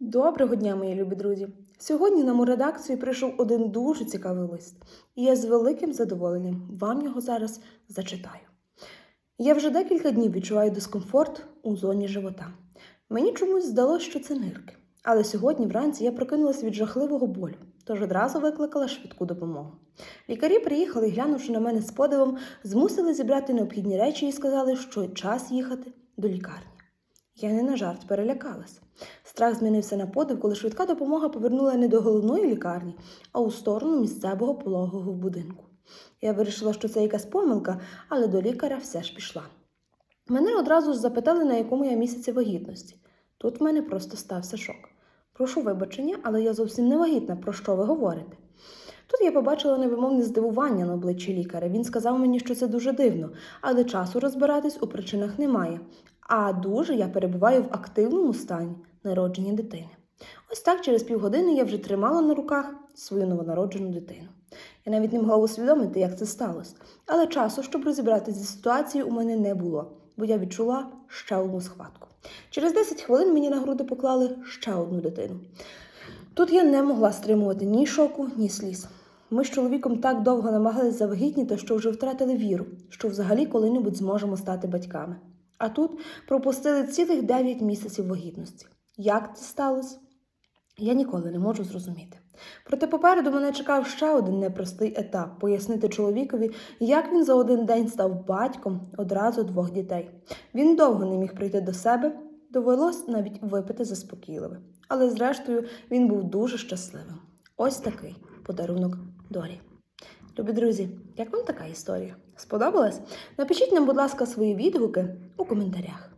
Доброго дня, мої любі друзі! Сьогодні нам у редакцію прийшов один дуже цікавий лист, і я з великим задоволенням вам його зараз зачитаю. Я вже декілька днів відчуваю дискомфорт у зоні живота. Мені чомусь здалося, що це нирки. Але сьогодні вранці я прокинулася від жахливого болю, тож одразу викликала швидку допомогу. Лікарі приїхали глянувши на мене з подивом, змусили зібрати необхідні речі і сказали, що час їхати до лікарні. Я не на жарт перелякалась. Страх змінився на подив, коли швидка допомога повернула не до головної лікарні, а у сторону місцевого пологового будинку. Я вирішила, що це якась помилка, але до лікаря все ж пішла. Мене одразу ж запитали, на якому я місяці вагітності. Тут в мене просто стався шок. Прошу вибачення, але я зовсім не вагітна, про що ви говорите? Тут я побачила невимовне здивування на обличчі лікаря. Він сказав мені, що це дуже дивно, але часу розбиратись у причинах немає. А дуже я перебуваю в активному стані народження дитини. Ось так через півгодини я вже тримала на руках свою новонароджену дитину. Я навіть не могла усвідомити, як це сталося, але часу, щоб розібратися зі ситуацією, у мене не було, бо я відчула ще одну схватку. Через 10 хвилин мені на груди поклали ще одну дитину. Тут я не могла стримувати ні шоку, ні сліз. Ми з чоловіком так довго намагались завагітніти, що вже втратили віру, що взагалі коли-небудь зможемо стати батьками. А тут пропустили цілих 9 місяців вагітності. Як це сталося? Я ніколи не можу зрозуміти. Проте попереду мене чекав ще один непростий етап пояснити чоловікові, як він за один день став батьком одразу двох дітей. Він довго не міг прийти до себе, довелось навіть випити заспокійливе. Але зрештою він був дуже щасливим. Ось такий подарунок долі. Любі друзі, як вам така історія? Сподобалась? Напишіть нам, будь ласка, свої відгуки у коментарях.